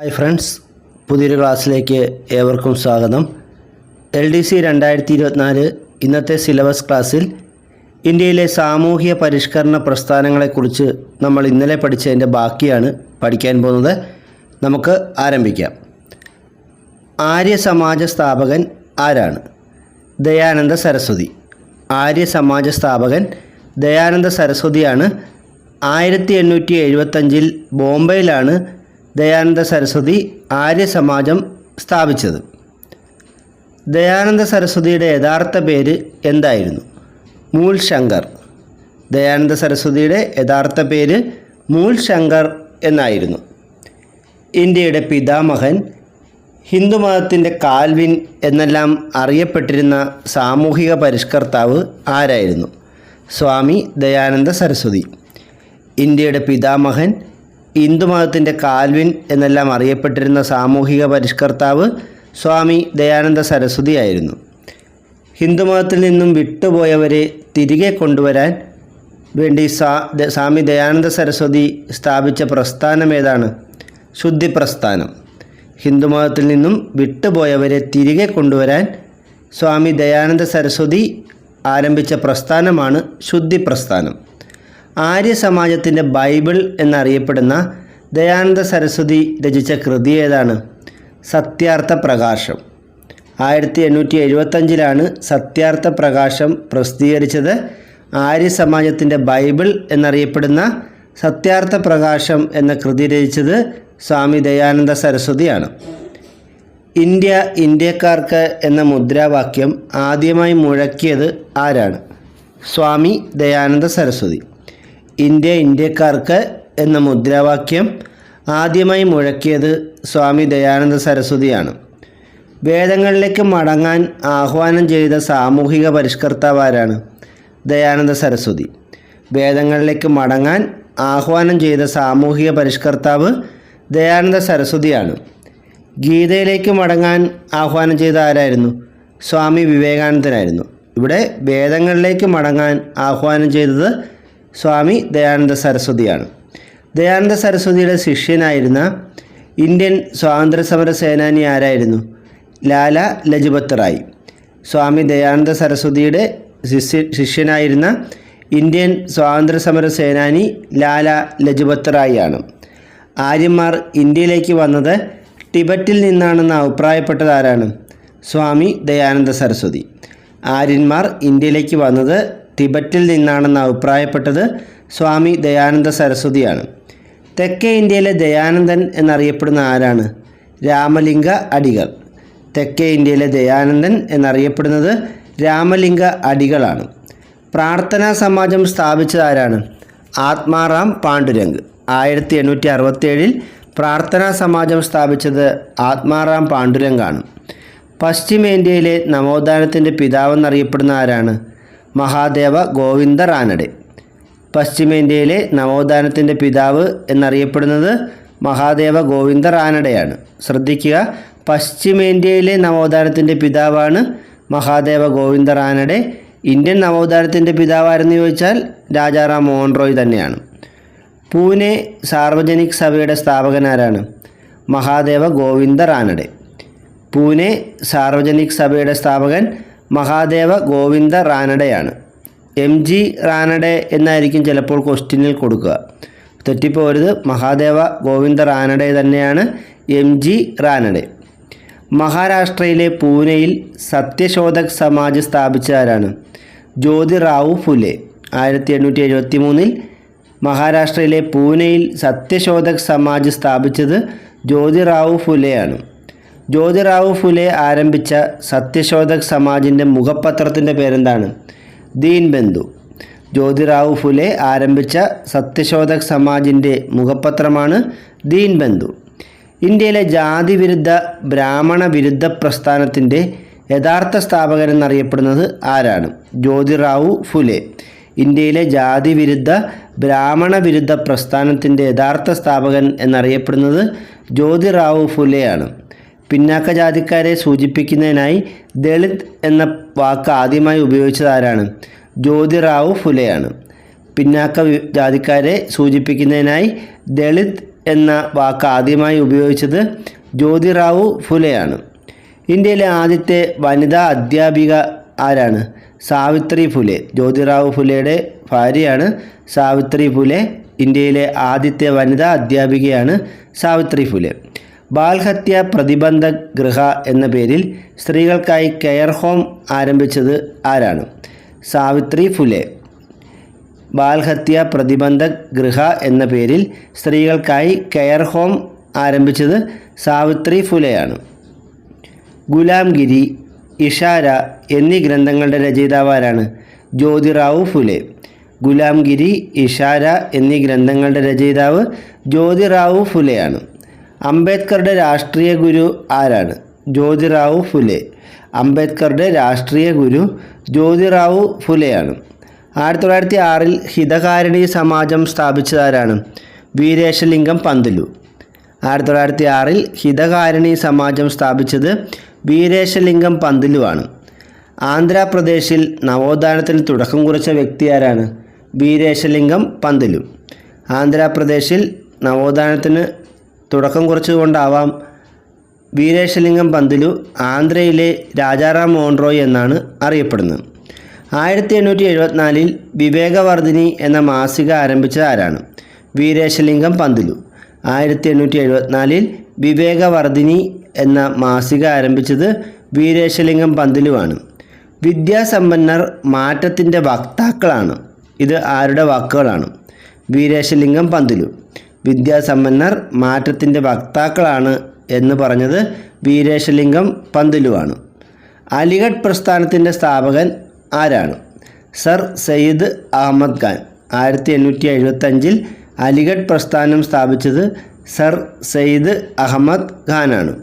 Hi friends പുതിയൊരു ക്ലാസ്സിലേക്ക് ഏവർക്കും സ്വാഗതം. എൽ ഡി സി രണ്ടായിരത്തി ഇരുപത്തിനാല് ഇന്നത്തെ സിലബസ് ക്ലാസ്സിൽ ഇന്ത്യയിലെ സാമൂഹിക പരിഷ്കരണ പ്രസ്ഥാനങ്ങളെക്കുറിച്ച് നമ്മൾ ഇന്നലെ പഠിച്ചതിന്റെ ബാക്കിയാണ് പഠിക്കാൻ പോകുന്നത്. നമുക്ക് ആരംഭിക്കാം. ആര്യ സമാജ സ്ഥാപകൻ ആരാണ്? ദയാനന്ദ സരസ്വതി. ആര്യ സമാജ സ്ഥാപകൻ ദയാനന്ദ സരസ്വതിയാണ്. ആയിരത്തി എണ്ണൂറ്റി എഴുപത്തഞ്ചിൽ ബോംബെയിലാണ് ദയാനന്ദ സരസ്വതി ആര്യ സമാജം സ്ഥാപിച്ചത്. ദയാനന്ദ സരസ്വതിയുടെ യഥാർത്ഥ പേര് എന്തായിരുന്നു? മൂൽ ശങ്കർ. ദയാനന്ദ സരസ്വതിയുടെ യഥാർത്ഥ പേര് മൂൽ ശങ്കർ എന്നായിരുന്നു. ഇന്ത്യയുടെ പിതാമഹൻ ഹിന്ദുമതത്തിന്റെ കാൽവിൻ എന്നെല്ലാം അറിയപ്പെട്ടിരുന്ന സാമൂഹിക പരിഷ്കർത്താവ് ആരായിരുന്നു? സ്വാമി ദയാനന്ദ സരസ്വതി. ഇന്ത്യയുടെ പിതാമഹൻ ഹിന്ദുമതത്തിന്റെ കാൽവിൻ എന്നെല്ലാം അറിയപ്പെട്ടിരുന്ന സാമൂഹിക പരിഷ്കർത്താവ് സ്വാമി ദയാനന്ദ സരസ്വതി ആയിരുന്നു. ഹിന്ദുമതത്തിൽ നിന്നും വിട്ടുപോയവരെ തിരികെ കൊണ്ടുവരാൻ വേണ്ടി സാ സ്വാമി ദയാനന്ദ സരസ്വതി സ്ഥാപിച്ച പ്രസ്ഥാനം ഏതാണ്? ശുദ്ധി പ്രസ്ഥാനം. ഹിന്ദുമതത്തിൽ നിന്നും വിട്ടുപോയവരെ തിരികെ കൊണ്ടുവരാൻ സ്വാമി ദയാനന്ദ സരസ്വതി ആരംഭിച്ച പ്രസ്ഥാനമാണ് ശുദ്ധി പ്രസ്ഥാനം. ആര്യ സമാജത്തിന്റെ ബൈബിൾ എന്നറിയപ്പെടുന്ന ദയാനന്ദ സരസ്വതി രചിച്ച കൃതി ഏതാണ്? സത്യാർത്ഥ പ്രകാശം. ആയിരത്തി എണ്ണൂറ്റി എഴുപത്തഞ്ചിലാണ് സത്യാർത്ഥ പ്രകാശം പ്രസിദ്ധീകരിച്ചത്. ആര്യ സമാജത്തിന്റെ ബൈബിൾ എന്നറിയപ്പെടുന്ന സത്യാർത്ഥ പ്രകാശം എന്ന കൃതി രചിച്ചത് സ്വാമി ദയാനന്ദ സരസ്വതിയാണ്. ഇന്ത്യ ഇന്ത്യക്കാർക്ക് എന്ന മുദ്രാവാക്യം ആദ്യമായി മുഴക്കിയത് ആരാണ്? സ്വാമി ദയാനന്ദ സരസ്വതി. ഇന്ത്യ ഇന്ത്യക്കാർക്ക് എന്ന മുദ്രാവാക്യം ആദ്യമായി മുഴക്കിയത് സ്വാമി ദയാനന്ദ സരസ്വതിയാണ്. വേദങ്ങളിലേക്ക് മടങ്ങാൻ ആഹ്വാനം ചെയ്ത സാമൂഹിക പരിഷ്കർത്താവ് ആരാണ് ദയാനന്ദ സരസ്വതി. വേദങ്ങളിലേക്ക് മടങ്ങാൻ ആഹ്വാനം ചെയ്ത സാമൂഹിക പരിഷ്കർത്താവ് ദയാനന്ദ സരസ്വതിയാണ്. ഗീതയിലേക്ക് മടങ്ങാൻ ആഹ്വാനം ചെയ്ത ആരായിരുന്നു? സ്വാമി വിവേകാനന്ദനായിരുന്നു. ഇവിടെ വേദങ്ങളിലേക്ക് മടങ്ങാൻ ആഹ്വാനം ചെയ്തത് സ്വാമി ദയാനന്ദ സരസ്വതിയാണ്. ദയാനന്ദ സരസ്വതിയുടെ ശിഷ്യനായിരുന്ന ഇന്ത്യൻ സ്വാതന്ത്ര്യസമര സേനാനി ആരായിരുന്നു? ലാല ലജ്പത് റായ്. സ്വാമി ദയാനന്ദ സരസ്വതിയുടെ ശിഷ്യ ശിഷ്യനായിരുന്ന ഇന്ത്യൻ സ്വാതന്ത്ര്യസമര സേനാനി ലാല ലജ്പത് റായ് ആണ് ആര്യന്മാർ ഇന്ത്യയിലേക്ക് വന്നത് ടിബറ്റിൽ നിന്നാണെന്ന് അഭിപ്രായപ്പെട്ടത് ആരാണ്? സ്വാമി ദയാനന്ദ സരസ്വതി. ആര്യന്മാർ ഇന്ത്യയിലേക്ക് വന്നത് ടിബറ്റിൽ നിന്നാണെന്ന് അഭിപ്രായപ്പെട്ടത് സ്വാമി ദയാനന്ദ സരസ്വതിയാണ്. തെക്കേ ഇന്ത്യയിലെ ദയാനന്ദൻ എന്നറിയപ്പെടുന്ന ആരാണ്? രാമലിംഗ അടികൾ. തെക്കേ ഇന്ത്യയിലെ ദയാനന്ദൻ എന്നറിയപ്പെടുന്നത് രാമലിംഗ അടികളാണ്. പ്രാർത്ഥനാ സമാജം സ്ഥാപിച്ചത് ആരാണ്? ആത്മാറാം പാണ്ഡുരംഗ്. ആയിരത്തി എണ്ണൂറ്റി അറുപത്തേഴിൽ പ്രാർത്ഥനാ സമാജം സ്ഥാപിച്ചത് ആത്മാറാം പാണ്ഡുരംഗാണ്. പശ്ചിമേന്ത്യയിലെ നവോത്ഥാനത്തിന്റെ പിതാവെന്നറിയപ്പെടുന്ന ആരാണ്? മഹാദേവ ഗോവിന്ദ റാനഡെ പശ്ചിമേന്ത്യയിലെ നവോത്ഥാനത്തിന്റെ പിതാവ് എന്നറിയപ്പെടുന്നത് മഹാദേവ ഗോവിന്ദ റാനഡെയാണ് ശ്രദ്ധിക്കുക പശ്ചിമേന്ത്യയിലെ നവോത്ഥാനത്തിന്റെ പിതാവാണ് മഹാദേവ ഗോവിന്ദ റാനഡെ ഇന്ത്യൻ നവോത്ഥാനത്തിന്റെ പിതാവായിരുന്നു ചോദിച്ചാൽ രാജാറാം മോഹൻ റോയ് തന്നെയാണ്. പൂനെ സാർവജനിക് സഭയുടെ സ്ഥാപകനാരാണ് മഹാദേവ ഗോവിന്ദ റാനഡെ പൂനെ സാർവജനിക് സഭയുടെ സ്ഥാപകൻ മഹാദേവ ഗോവിന്ദ റാനഡയാണ്. എം ജി റാനഡെ എന്നായിരിക്കും ചിലപ്പോൾ ക്വസ്റ്റ്യനിൽ കൊടുക്കുക. തെറ്റിപ്പോരുത്. മഹാദേവ ഗോവിന്ദ റാനഡെ തന്നെയാണ് എം ജി റാനഡെ. മഹാരാഷ്ട്രയിലെ പൂനെയിൽ സത്യശോധക് സമാജ് സ്ഥാപിച്ച ആരാണ് ജ്യോതിറാവു ഫുലെ. ആയിരത്തി എണ്ണൂറ്റി എഴുപത്തി മൂന്നിൽ മഹാരാഷ്ട്രയിലെ പൂനെയിൽ സത്യശോധക് സമാജ് സ്ഥാപിച്ചത് ജ്യോതിറാവു ഫുലെയാണ്. ജ്യോതിറാവു ഫുലെ ആരംഭിച്ച സത്യശോധക് സമാജിന്റെ മുഖപത്രത്തിന്റെ പേരെന്താണ്? ദീൻ ബന്ധു. ജ്യോതിറാവു ഫുലെ ആരംഭിച്ച സത്യശോധക് സമാജിന്റെ മുഖപത്രമാണ് ദീൻ ബന്ധു. ഇന്ത്യയിലെ ജാതി വിരുദ്ധ ബ്രാഹ്മണ വിരുദ്ധ പ്രസ്ഥാനത്തിന്റെ യഥാർത്ഥ സ്ഥാപകൻ എന്നറിയപ്പെടുന്നത് ആരാണ്? ജ്യോതിറാവു ഫുലെ. ഇന്ത്യയിലെ ജാതി വിരുദ്ധ ബ്രാഹ്മണ വിരുദ്ധ പ്രസ്ഥാനത്തിന്റെ യഥാർത്ഥ സ്ഥാപകൻ എന്നറിയപ്പെടുന്നത് ജ്യോതിറാവു ഫുലെയാണ്. പിന്നാക്ക ജാതിക്കാരെ സൂചിപ്പിക്കുന്നതിനായി ദളിത് എന്ന വാക്ക് ആദ്യമായി ഉപയോഗിച്ചത് ആരാണ്? ജ്യോതിറാവു ഫുലെയാണ്. പിന്നാക്ക ജാതിക്കാരെ സൂചിപ്പിക്കുന്നതിനായി ദളിത് എന്ന വാക്ക് ആദ്യമായി ഉപയോഗിച്ചത് ജ്യോതിറാവു ഫുലെയാണ്. ഇന്ത്യയിലെ ആദ്യത്തെ വനിതാ അധ്യാപിക ആരാണ്? സാവിത്രി ഫുലെ. ജ്യോതിറാവു ഫുലെയുടെ ഭാര്യയാണ് സാവിത്രി ഫുലെ. ഇന്ത്യയിലെ ആദ്യത്തെ വനിതാ അധ്യാപികയാണ് സാവിത്രി ഫുലെ. ബാൽഹത്യ പ്രതിബന്ധ ഗൃഹ എന്ന പേരിൽ സ്ത്രീകൾക്കായി കെയർ ഹോം ആരംഭിച്ചത് ആരാണ്? സാവിത്രി ഫുലെ. ബാൽഹത്യ പ്രതിബന്ധ ഗൃഹ എന്ന പേരിൽ സ്ത്രീകൾക്കായി കെയർ ഹോം ആരംഭിച്ചത് സാവിത്രി ഫുലെയാണ്. ഗുലാംഗിരി ഇഷാര എന്നീ ഗ്രന്ഥങ്ങളുടെ രചയിതാവ് ആരാണ് ജ്യോതിറാവു ഫുലെ. ഗുലാംഗിരി ഇഷാര എന്നീ ഗ്രന്ഥങ്ങളുടെ രചയിതാവ് ജ്യോതിറാവു ഫുലെയാണ്. അംബേദ്കറുടെ രാഷ്ട്രീയ ഗുരു ആരാണ്? ജ്യോതിറാവു ഫുലെ. അംബേദ്കറുടെ രാഷ്ട്രീയ ഗുരു ജ്യോതിറാവു ഫുലെയാണ്. ആയിരത്തി തൊള്ളായിരത്തി ആറിൽ ഹിതകാരിണി സമാജം സ്ഥാപിച്ചതാരാണ്? വീരേശലിംഗം പന്തലു. ആയിരത്തി തൊള്ളായിരത്തി ആറിൽ ഹിതകാരിണി സമാജം സ്ഥാപിച്ചത് വീരേശലിംഗം പന്തലുവാണ്. ആന്ധ്രാപ്രദേശിൽ നവോത്ഥാനത്തിന് തുടക്കം കുറിച്ച വ്യക്തി ആരാണ് വീരേശലിംഗം പന്തലു. ആന്ധ്രാപ്രദേശിൽ നവോത്ഥാനത്തിന് തുടക്കം കുറച്ചുകൊണ്ടാവാം. വീരേശലിംഗം പന്തിലു ആന്ധ്രയിലെ രാജാറാം മോൺറോയ് റോയ് എന്നാണ് അറിയപ്പെടുന്നത്. ആയിരത്തി എണ്ണൂറ്റി എഴുപത്തിനാലിൽ വിവേകവർദ്ധിനി എന്ന മാസിക ആരംഭിച്ച ആരാണ്? വീരേശലിംഗം പന്തിലു. ആയിരത്തി എണ്ണൂറ്റി എഴുപത്തിനാലിൽ വിവേകവർദ്ധിനി എന്ന മാസിക ആരംഭിച്ചത് വീരേശലിംഗം പന്തുലുവാണ്. വിദ്യാസമ്പന്നർ മാറ്റത്തിന്റെ വക്താക്കളാണ്. ഇത് ആരുടെ വാക്കുകളാണ്? വീരേശലിംഗം പന്തുലു. വിദ്യാസമ്പന്നർ മാറ്റത്തിന്റെ വക്താക്കളാണ് എന്ന് പറഞ്ഞത് വീരേശലിംഗം പന്തുലുവാണ്. അലിഗഡ് പ്രസ്ഥാനത്തിന്റെ സ്ഥാപകൻ ആരാണ്? സർ സയ്യിദ് അഹമ്മദ് ഖാൻ. ആയിരത്തി എണ്ണൂറ്റി എഴുപത്തഞ്ചിൽ അലിഗഡ് പ്രസ്ഥാനം സ്ഥാപിച്ചത് സർ സയ്യിദ് അഹമ്മദ് ഖാനാണ്.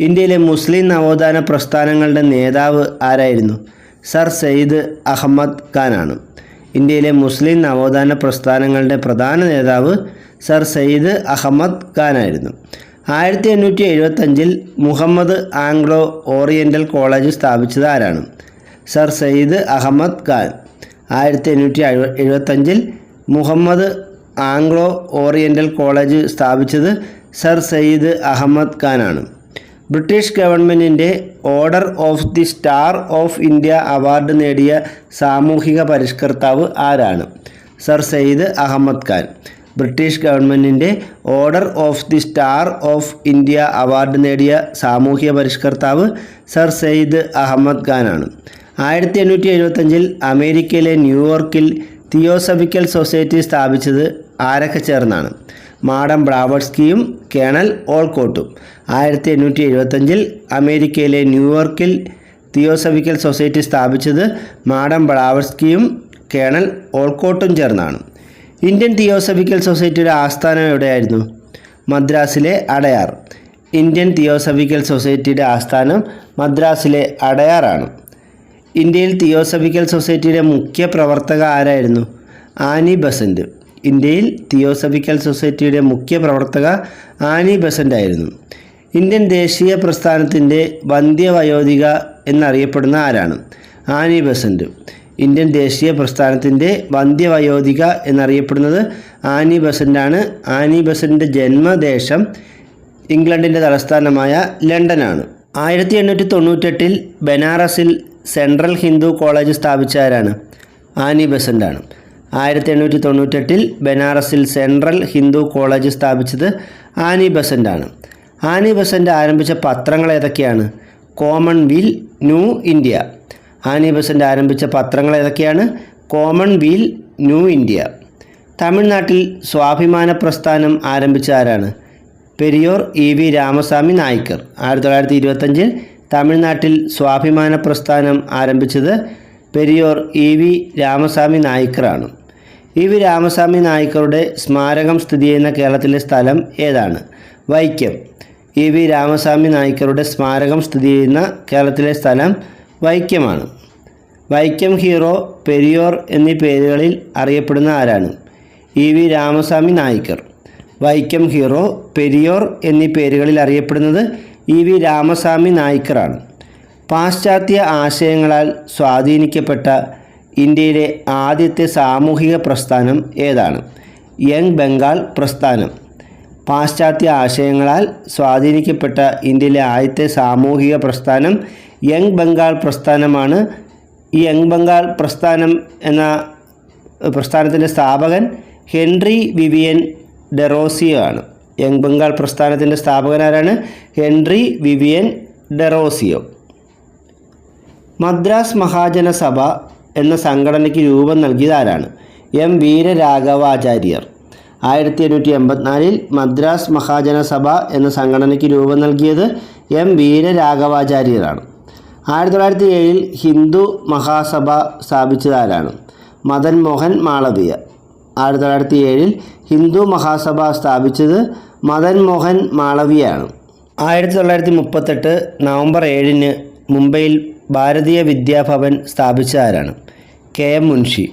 ഇന്ത്യയിലെ മുസ്ലിം നവോത്ഥാന പ്രസ്ഥാനങ്ങളുടെ നേതാവ് ആരായിരുന്നു? സർ സയ്യിദ് അഹമ്മദ് ഖാനാണ്. ഇന്ത്യയിലെ മുസ്ലിം നവോത്ഥാന പ്രസ്ഥാനങ്ങളുടെ പ്രധാന നേതാവ് സർ സയ്യിദ് അഹമ്മദ് ഖാനായിരുന്നു. ആയിരത്തി എണ്ണൂറ്റി എഴുപത്തഞ്ചിൽ മുഹമ്മദ് ആംഗ്ലോ ഓറിയന്റൽ കോളേജ് സ്ഥാപിച്ചത് ആരാണ്? സർ സയ്യിദ് അഹമ്മദ് ഖാൻ. ആയിരത്തി എണ്ണൂറ്റി എഴുപത്തഞ്ചിൽ മുഹമ്മദ് ആംഗ്ലോ ഓറിയന്റൽ കോളേജ് സ്ഥാപിച്ചത് സർ സയ്യിദ് അഹമ്മദ് ഖാനാണ്. ബ്രിട്ടീഷ് ഗവൺമെന്റിന്റെ order of the star of India award നേടിയ സാമൂഹിക പരിഷ്കർത്താവ് ആരാണ്? സർ സയ്യിദ് അഹമ്മദ് ഖാൻ. ബ്രിട്ടീഷ് ഗവൺമെന്റിന്റെ order of the star of India award നേടിയ സാമൂഹ്യ പരിഷ്കർത്താവ് സർ സെയ്ദ് അഹമ്മദ് ഖാനാണ്. ആയിരത്തി എണ്ണൂറ്റി എഴുപത്തഞ്ചിൽ അമേരിക്കയിലെ ന്യൂയോർക്കിൽ തിയോസഫിക്കൽ സൊസൈറ്റി സ്ഥാപിച്ചത് ആരൊക്കെ ചേർന്നാണ്? മാഡം ബ്രാവർസ്കിയും കേണൽ ഓൾക്കോട്ടും. ആയിരത്തി എണ്ണൂറ്റി എഴുപത്തഞ്ചിൽ അമേരിക്കയിലെ ന്യൂയോർക്കിൽ തിയോസഫിക്കൽ സൊസൈറ്റി സ്ഥാപിച്ചത് മാഡം ബ്രാവർസ്കിയും കേണൽ ഓൾക്കോട്ടും ചേർന്നാണ്. ഇന്ത്യൻ തിയോസഫിക്കൽ സൊസൈറ്റിയുടെ ആസ്ഥാനം എവിടെയായിരുന്നു? മദ്രാസിലെ അടയാർ. ഇന്ത്യൻ തിയോസഫിക്കൽ സൊസൈറ്റിയുടെ ആസ്ഥാനം മദ്രാസിലെ അടയാറാണ്. ഇന്ത്യയിൽ തിയോസഫിക്കൽ സൊസൈറ്റിയുടെ മുഖ്യ പ്രവർത്തക ആരായിരുന്നു? Annie Besant. ഇന്ത്യയിൽ തിയോസഫിക്കൽ സൊസൈറ്റിയുടെ മുഖ്യ പ്രവർത്തക ആനി ബസന്റ് ആയിരുന്നു. ഇന്ത്യൻ ദേശീയ പ്രസ്ഥാനത്തിന്റെ വന്ധ്യവയോധിക എന്നറിയപ്പെടുന്ന ആരാണ്? Annie Besant. ഇന്ത്യൻ ദേശീയ പ്രസ്ഥാനത്തിന്റെ വന്ധ്യവയോധിക എന്നറിയപ്പെടുന്നത് ആനി ബസന്റാണ് ആനി ബസന്റെ ജന്മദേശം ഇംഗ്ലണ്ടിന്റെ തലസ്ഥാനമായ ലണ്ടനാണ്. ആയിരത്തി എണ്ണൂറ്റി തൊണ്ണൂറ്റെട്ടിൽ ബനാറസിൽ സെൻട്രൽ ഹിന്ദു കോളേജ് സ്ഥാപിച്ച ആരാണ് ആനി ബസന്റാണ് ആയിരത്തി എണ്ണൂറ്റി തൊണ്ണൂറ്റെട്ടിൽ ബനാറസിൽ സെൻട്രൽ ഹിന്ദു കോളേജ് സ്ഥാപിച്ചത് ആനി ബസന്റാണ് ആനി ബസന്റ് ആരംഭിച്ച പത്രങ്ങൾ ഏതൊക്കെയാണ്? Commonweal new India. Annie Besant ആരംഭിച്ച പത്രങ്ങൾ ഏതൊക്കെയാണ്? കോമൺ വീൽ ന്യൂ ഇന്ത്യ തമിഴ്നാട്ടിൽ സ്വാഭിമാന പ്രസ്ഥാനം ആരംഭിച്ച ആരാണ്? Periyar E V Ramaswamy Naicker. ആയിരത്തി തൊള്ളായിരത്തി ഇരുപത്തഞ്ചിൽ തമിഴ്നാട്ടിൽ സ്വാഭിമാന പ്രസ്ഥാനം ആരംഭിച്ചത് പെരിയോർ ഇ വി രാമസ്വാമി നായിക്കറാണ്. ഇ വി രാമസ്വാമി നായിക്കറുടെ സ്മാരകം സ്ഥിതി ചെയ്യുന്ന കേരളത്തിലെ സ്ഥലം ഏതാണ്? വൈക്കം. ഇ വി രാമസ്വാമി നായിക്കറുടെ സ്മാരകം സ്ഥിതി ചെയ്യുന്ന കേരളത്തിലെ സ്ഥലം വൈക്കമാണ് വൈക്കം ഹീറോ പെരിയോർ എന്നീ പേരുകളിൽ അറിയപ്പെടുന്ന ആരാണ്? E V Ramaswamy Naicker Vaikom hero Periyar എന്നീ പേരുകളിൽ അറിയപ്പെടുന്നത് ഇ വി രാമസ്വാമി നായിക്കറാണ് പാശ്ചാത്യ ആശയങ്ങളാൽ സ്വാധീനിക്കപ്പെട്ട ഇന്ത്യയിലെ ആദ്യത്തെ സാമൂഹിക പ്രസ്ഥാനം ഏതാണ്? യങ് ബംഗാൾ പ്രസ്ഥാനം. പാശ്ചാത്യ ആശയങ്ങളാൽ സ്വാധീനിക്കപ്പെട്ട ഇന്ത്യയിലെ ആദ്യത്തെ സാമൂഹിക പ്രസ്ഥാനം യങ് ബംഗാൾ പ്രസ്ഥാനമാണ്. ഈ യങ് ബംഗാൾ പ്രസ്ഥാനം എന്ന പ്രസ്ഥാനത്തിന്റെ സ്ഥാപകൻ ഹെൻറി വിവിയൻ ഡെറോസിയോ ആണ്. യങ് ബംഗാൾ പ്രസ്ഥാനത്തിന്റെ സ്ഥാപകൻ ആരാണ്? Henry Vivian Derozio Madras Mahajana Sabha എന്ന സംഘടനയ്ക്ക് രൂപം നൽകിയത് ആരാണ്? എം വീരരാഘവാചാര്യർ. ആയിരത്തി എണ്ണൂറ്റി എൺപത്തിനാലിൽ മദ്രാസ് മഹാജനസഭ എന്ന സംഘടനയ്ക്ക് രൂപം നൽകിയത് എം വീരരാഘവാചാര്യരാണ്. ആയിരത്തി തൊള്ളായിരത്തി ഏഴിൽ ഹിന്ദു മഹാസഭ സ്ഥാപിച്ചത് ആരാണ് മദൻ മോഹൻ മാളവീയ ആയിരത്തി തൊള്ളായിരത്തി ഏഴിൽ ഹിന്ദു മഹാസഭ സ്ഥാപിച്ചത് മദൻ മോഹൻ മാളവിയാണ്. ആയിരത്തി തൊള്ളായിരത്തി മുപ്പത്തെട്ട് നവംബർ ഏഴിന് മുംബൈയിൽ ഭാരതീയ വിദ്യാഭവൻ സ്ഥാപിച്ച ആരാണ് കെ എം മുൻഷി.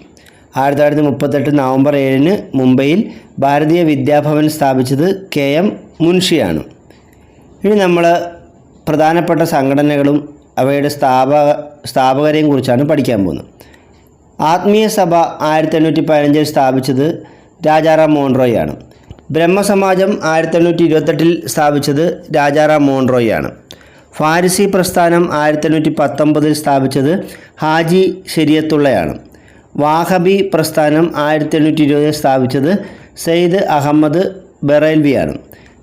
ആയിരത്തി തൊള്ളായിരത്തി മുപ്പത്തെട്ട് നവംബർ ഏഴിന് മുംബൈയിൽ ഭാരതീയ വിദ്യാഭവൻ സ്ഥാപിച്ചത് കെ എം മുൻഷിയാണ്. ഇനി നമ്മൾ പ്രധാനപ്പെട്ട സംഘടനകളും അവയുടെ സ്ഥാപക സ്ഥാപകരെയും കുറിച്ചാണ് പഠിക്കാൻ പോകുന്നത്. ആത്മീയ സഭ ആയിരത്തി എണ്ണൂറ്റി പതിനഞ്ചിൽ സ്ഥാപിച്ചത് രാജാറാം മോൺറോയാണ്. ബ്രഹ്മസമാജം ആയിരത്തി എണ്ണൂറ്റി ഇരുപത്തെട്ടിൽ സ്ഥാപിച്ചത് രാജാറാം മോൺറോയാണ്. ഫാരിസി പ്രസ്ഥാനം ആയിരത്തി എണ്ണൂറ്റി പത്തൊമ്പതിൽ സ്ഥാപിച്ചത് ഹാജി ശരിയത്തുള്ളയാണ്. വാഹബി പ്രസ്ഥാനം ആയിരത്തി എണ്ണൂറ്റി ഇരുപതിൽ സ്ഥാപിച്ചത് സെയ്ദ് അഹമ്മദ് ബറേൽവിയാണ്.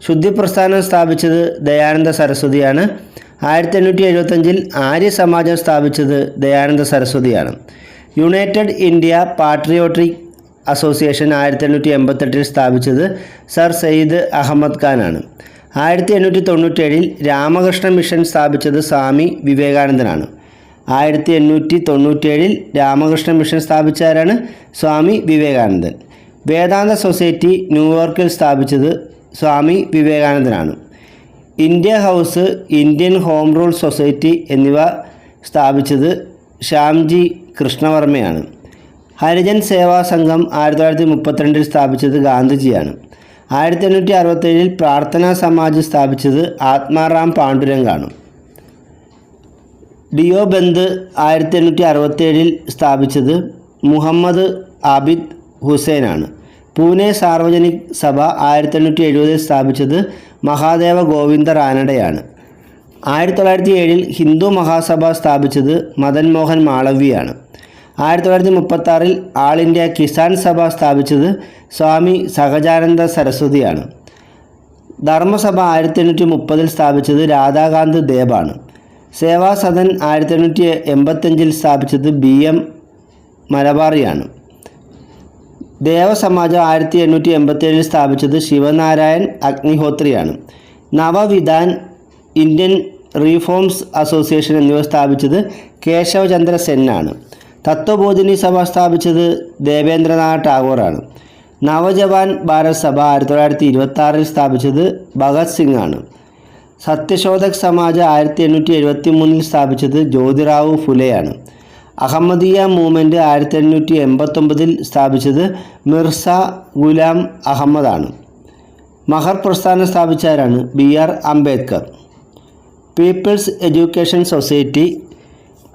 ശുദ്ധി പ്രസ്ഥാനം സ്ഥാപിച്ചത് ദയാനന്ദ സരസ്വതിയാണ്. ആയിരത്തി എണ്ണൂറ്റി എഴുപത്തഞ്ചിൽ ആര്യ സമാജം സ്ഥാപിച്ചത് ദയാനന്ദ സരസ്വതിയാണ്. യുണൈറ്റഡ് ഇന്ത്യ പാട്രിയോട്ടിക് അസോസിയേഷൻ ആയിരത്തി എണ്ണൂറ്റി എൺപത്തെട്ടിൽ സ്ഥാപിച്ചത് സർ സയ്യിദ് അഹമ്മദ് ഖാനാണ്. ആയിരത്തി എണ്ണൂറ്റി തൊണ്ണൂറ്റേഴിൽ രാമകൃഷ്ണ മിഷൻ സ്ഥാപിച്ചത് സ്വാമി വിവേകാനന്ദനാണ്. ആയിരത്തി എണ്ണൂറ്റി തൊണ്ണൂറ്റേഴിൽ രാമകൃഷ്ണ മിഷൻ സ്ഥാപിച്ചവരാണ് സ്വാമി വിവേകാനന്ദൻ. വേദാന്ത സൊസൈറ്റി ന്യൂയോർക്കിൽ സ്ഥാപിച്ചത് Swami വിവേകാനന്ദനാണ്. India house Indian home rule society എന്നിവ സ്ഥാപിച്ചത് ശ്യാംജി കൃഷ്ണവർമ്മയാണ്. ഹരിജൻ സേവാ സംഘം ആയിരത്തി തൊള്ളായിരത്തി മുപ്പത്തിരണ്ടിൽ സ്ഥാപിച്ചത് ഗാന്ധിജിയാണ്. ആയിരത്തി എണ്ണൂറ്റി അറുപത്തേഴിൽ പ്രാർത്ഥനാ സമാജ് സ്ഥാപിച്ചത് ആത്മാറാം പാണ്ഡുരംഗാണ്. ഡിയോ ബന്ദ് ആയിരത്തി എണ്ണൂറ്റി അറുപത്തേഴിൽ സ്ഥാപിച്ചത് മുഹമ്മദ് ആബിദ് ഹുസൈനാണ്. പൂനെ സാർവജനിക് സഭ ആയിരത്തി എണ്ണൂറ്റി എഴുപതിൽ സ്ഥാപിച്ചത് മഹാദേവ ഗോവിന്ദ റാനഡയാണ് ആയിരത്തി തൊള്ളായിരത്തി ഏഴിൽ ഹിന്ദു മഹാസഭ സ്ഥാപിച്ചത് മദൻ മോഹൻ മാളവ്യയാണ് ആയിരത്തി തൊള്ളായിരത്തി മുപ്പത്താറിൽ ആൾ ഇന്ത്യ കിസാൻ സഭ സ്ഥാപിച്ചത് സ്വാമി സഹജാനന്ദ സരസ്വതിയാണ്. ധർമ്മസഭ ആയിരത്തി എണ്ണൂറ്റി മുപ്പതിൽ സ്ഥാപിച്ചത് രാധാകാന്ത് ദേബാണ്. സേവാസദൻ ആയിരത്തി എണ്ണൂറ്റി എൺപത്തഞ്ചിൽ സ്ഥാപിച്ചത് ബി എം മലബാറിയാണ്. ദേവസമാജം ആയിരത്തി എണ്ണൂറ്റി എൺപത്തേഴിൽ സ്ഥാപിച്ചത് ശിവനാരായൺ അഗ്നിഹോത്രിയാണ്. നവവിധാൻ ഇന്ത്യൻ റീഫോംസ് അസോസിയേഷൻ എന്നിവ സ്ഥാപിച്ചത് കേശവചന്ദ്ര സെന്നാണ്. തത്വബോധിനി സഭ സ്ഥാപിച്ചത് ദേവേന്ദ്രനാഥ് ടാഗോറാണ്. നവജവാൻ ഭാരത് സഭ ആയിരത്തി തൊള്ളായിരത്തി ഇരുപത്തി ആറിൽ സ്ഥാപിച്ചത് ഭഗത് സിംഗ് ആണ് സത്യശോധക് സമാജം ആയിരത്തി എണ്ണൂറ്റി എഴുപത്തി മൂന്നിൽ സ്ഥാപിച്ചത് ജ്യോതിറാവു ഫുലെയാണ്. അഹമ്മദീയ മൂവ്മെന്റ് ആയിരത്തി എണ്ണൂറ്റി എൺപത്തൊമ്പതിൽ സ്ഥാപിച്ചത് മിർസ ഗുലാം അഹമ്മദാണ്. മഹർ പ്രസ്ഥാനം സ്ഥാപിച്ചവരാണ് B R Ambedkar. People's education society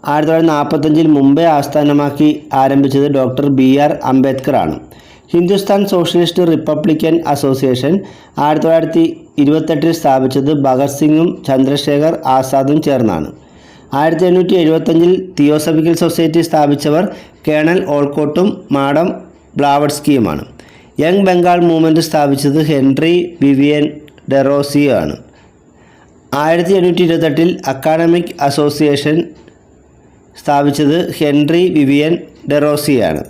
ആയിരത്തി തൊള്ളായിരത്തി നാൽപ്പത്തഞ്ചിൽ മുംബൈ ആസ്ഥാനമാക്കി ആരംഭിച്ചത് ഡോക്ടർ ബി ആർ അംബേദ്കർ ആണ് ഹിന്ദുസ്ഥാൻ സോഷ്യലിസ്റ്റ് റിപ്പബ്ലിക്കൻ അസോസിയേഷൻ ആയിരത്തി തൊള്ളായിരത്തി ഇരുപത്തെട്ടിൽ സ്ഥാപിച്ചത് ഭഗത് സിംഗും ചന്ദ്രശേഖർ ആസാദും ചേർന്നാണ്. ആയിരത്തി എണ്ണൂറ്റി എഴുപത്തഞ്ചിൽ തിയോസഫിക്കൽ സൊസൈറ്റി സ്ഥാപിച്ചവർ കേണൽ ഓൾക്കോട്ടും മാഡം ബ്ലാവഡ്സ്കിയുമാണ്. യങ് ബംഗാൾ മൂവ്മെന്റ് സ്ഥാപിച്ചത് ഹെൻറി വിവിയൻ ഡെറോസിയോ ആണ് ആയിരത്തി എണ്ണൂറ്റി ഇരുപത്തെട്ടിൽ അക്കാഡമിക് അസോസിയേഷൻ സ്ഥാപിച്ചത് ഹെൻറി വിവിയൻ ഡെറോസിയാണ്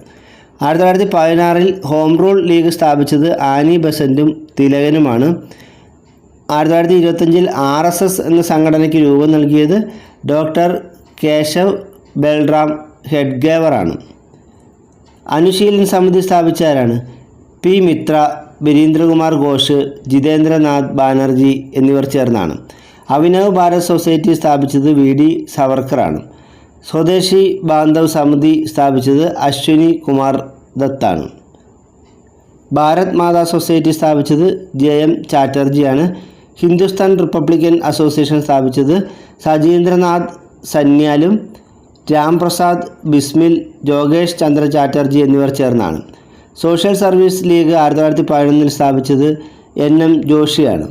ആയിരത്തി തൊള്ളായിരത്തി പതിനാറിൽ ഹോം റൂൾ ലീഗ് സ്ഥാപിച്ചത് ആനി ബസന്റും തിലകനുമാണ്. ആയിരത്തി തൊള്ളായിരത്തി ഇരുപത്തഞ്ചിൽ ആർ എസ് എസ് എന്ന സംഘടനയ്ക്ക് രൂപം നൽകിയത് ഡോക്ടർ കേശവ് ബൽറാം ഹെഡ്ഗേവറാണ്. അനുശീലൻ സമിതി സ്ഥാപിച്ചവരാണ് പി മിത്ര ബരീന്ദ്രകുമാർ ഘോഷ് ജിതേന്ദ്രനാഥ് ബാനർജി എന്നിവർ ചേർന്നാണ്. അഭിനവ് ഭാരത് സൊസൈറ്റി സ്ഥാപിച്ചത് വി ഡി സവർക്കറാണ്. സ്വദേശി ബാന്ധവ് സമിതി സ്ഥാപിച്ചത് അശ്വിനി കുമാർ ദത്താണ്. ഭാരത് മാതാ സൊസൈറ്റി സ്ഥാപിച്ചത് ജെ എം ചാറ്റർജിയാണ്. ഹിന്ദുസ്ഥാൻ റിപ്പബ്ലിക്കൻ അസോസിയേഷൻ സ്ഥാപിച്ചത് സജീന്ദ്രനാഥ് സന്യാലും രാംപ്രസാദ് ബിസ്മിൽ ജോഗേഷ് ചന്ദ്ര ചാറ്റർജി എന്നിവർ ചേർന്നാണ്. സോഷ്യൽ സർവീസ് ലീഗ് ആയിരത്തി തൊള്ളായിരത്തി പതിനൊന്നിൽ സ്ഥാപിച്ചത് N M ജോഷിയാണ്.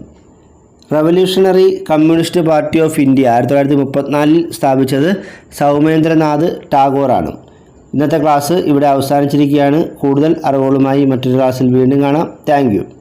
Revolutionary communist party of India ആയിരത്തി തൊള്ളായിരത്തി മുപ്പത്തിനാലിൽ സ്ഥാപിച്ചത് സൗമേന്ദ്രനാഥ് ടാഗോറാണ്. ഇന്നത്തെ ക്ലാസ് ഇവിടെ അവസാനിച്ചിരിക്കുകയാണ്. കൂടുതൽ അറിവുകളുമായി മറ്റൊരു ക്ലാസ്സിൽ വീണ്ടും കാണാം. താങ്ക്